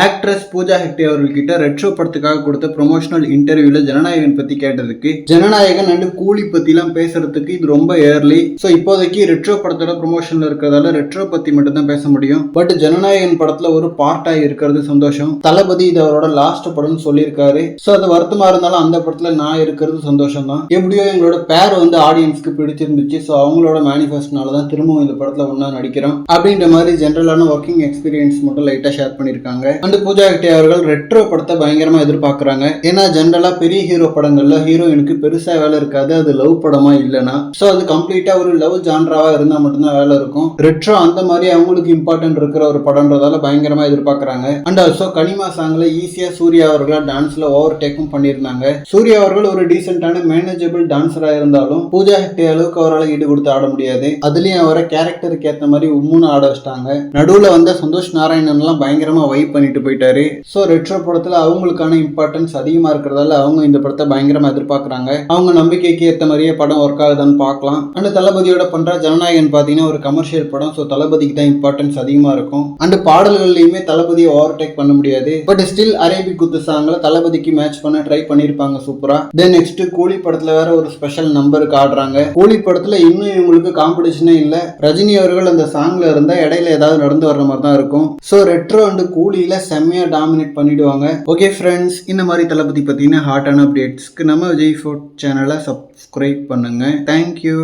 Actress Pooja Hegde அவர்கள்கிட்ட Retro படத்துக்காக கொடுத்த ப்ரொமோஷனல் இன்டர்வியூல ஜனநாயகன் பத்தி கேட்டதுக்கு ஜனநாயகன் அண்டு கூலி பத்திலாம் பேசுறதுக்கு இது ரொம்ப ஏர்லி. ஸோ இப்போதைக்கு ரெட்ரோ படத்தோட ப்ரொமோஷன்ல இருக்கிறதால ரெட்ரோ பத்தி மட்டும் தான் பேச முடியும். பட் ஜனநாயகன் படத்துல ஒரு பார்ட்டா இருக்கிறது சந்தோஷம். தளபதி இது அவரோட லாஸ்ட் படம்னு சொல்லியிருக்காரு. ஸோ அது வருத்தமா இருந்தாலும் அந்த படத்துல நான் இருக்கிறது சந்தோஷம் தான் எப்படியோ எங்களோட பேர் வந்து ஆடியன்ஸ்க்கு பிடிச்சிருந்துச்சு. ஸோ அவங்களோட மேனிஃபெஸ்ட்னால தான் திரும்பவும் இந்த படத்துல ஒன்றா நடிக்கிறோம். அப்படின்ற மாதிரி ஜென்ரலான ஒர்க்கிங் எக்ஸ்பீரியன்ஸ் மட்டும் லைட்டாக ஷேர் பண்ணியிருக்காங்க. அண்ட் பூஜா ஹெக்டே அவர்கள் ரெட்ரோ படத்தை பயங்கரமா எதிர்பார்க்கறாங்க. ஏன்னா ஜென்ரலா பெரிய ஹீரோ படங்கள்ல ஹீரோயினுக்கு பெருசா வேலை இருக்காது. அது லவ் படமா இல்லைன்னா. ஸோ அது கம்ப்ளீட்டா ஒரு லவ் ஜான்ராவா இருந்தா மட்டும்தான் வேலை இருக்கும். ரெட்ரோ அந்த மாதிரி அவங்களுக்கு இம்பார்ட்டன்ட் இருக்கிற ஒரு படம்ன்றதால பயங்கரமா எதிர்பார்க்கறாங்க. அண்ட் ஆல்சோ கனிமா சாங்ல ஈஸியா சூர்யா அவர்களா டான்ஸ்ல ஓவர் டேக்கும் பண்ணியிருந்தாங்க. சூர்யா அவர்கள் ஒரு டீசென்டான மேனேஜபிள் டான்சரா இருந்தாலும் பூஜா ஹெக்டே அளவுக்கு அவரால் ஈடு கொடுத்து ஆட முடியாது. அதுலயும் அவரை கேரக்டருக்கு ஏற்ற மாதிரி உம்முன்னு ஆட வச்சிட்டாங்க. நடுவுல வந்த சந்தோஷ் நாராயணன் எல்லாம் பயங்கரமா வைப் பண்ணிட்டு போயிட்டாரு. ஸோ ரெட்ரோ படத்தில் அவங்களுக்கான இம்பார்ட்டன்ஸ் அதிகமாக இருக்கிறதால அவங்க இந்த படத்தை பயங்கரமாக எதிர்பார்க்குறாங்க. அவங்க நம்பிக்கைக்கு ஏற்ற மாதிரியே படம் ஒர்க் ஆகுதான்னு பார்க்கலாம். அண்ட் தளபதியோட பண்ற ஜனநாயகன் பார்த்தீங்கன்னா ஒரு கமர்ஷியல் படம். ஸோ தளபதிக்கு தான் இம்பார்ட்டன்ஸ் அதிகமாக இருக்கும். அண்ட் பாடல்கள்லையுமே தளபதியை ஓவர்டேக் பண்ண முடியாது. பட் ஸ்டில் அரேபிக் குத்து சாங்ல தளபதிக்கு மேட்ச் பண்ண ட்ரை பண்ணியிருப்பாங்க சூப்பராக தென் நெக்ஸ்ட் கூலி படத்தில் வேற ஒரு ஸ்பெஷல் நம்பருக்கு ஆடுறாங்க கூலி படத்தில் இன்னும் இவங்களுக்கு காம்படிஷனே இல்லை. ரஜினி அவர்கள் அந்த சாங்ல இருந்தால் இடையில ஏதாவது நடந்து வர்ற மாதிரி தான் இருக்கும். ஸோ ரெட்ரோ அண்ட் கூலியில் செம்மையா டாமினேட் பண்ணிடுவாங்க. ஓகே ஃப்ரெண்ட்ஸ் இந்த மாதிரி தளபதி பார்த்தீங்கன்னா ஹாட்டான அப்டேட்ஸ்க்கு நம்ம விஜய் ஃபோர்ட் சேனலை சப்ஸ்கிரைப் பண்ணுங்க. Thank you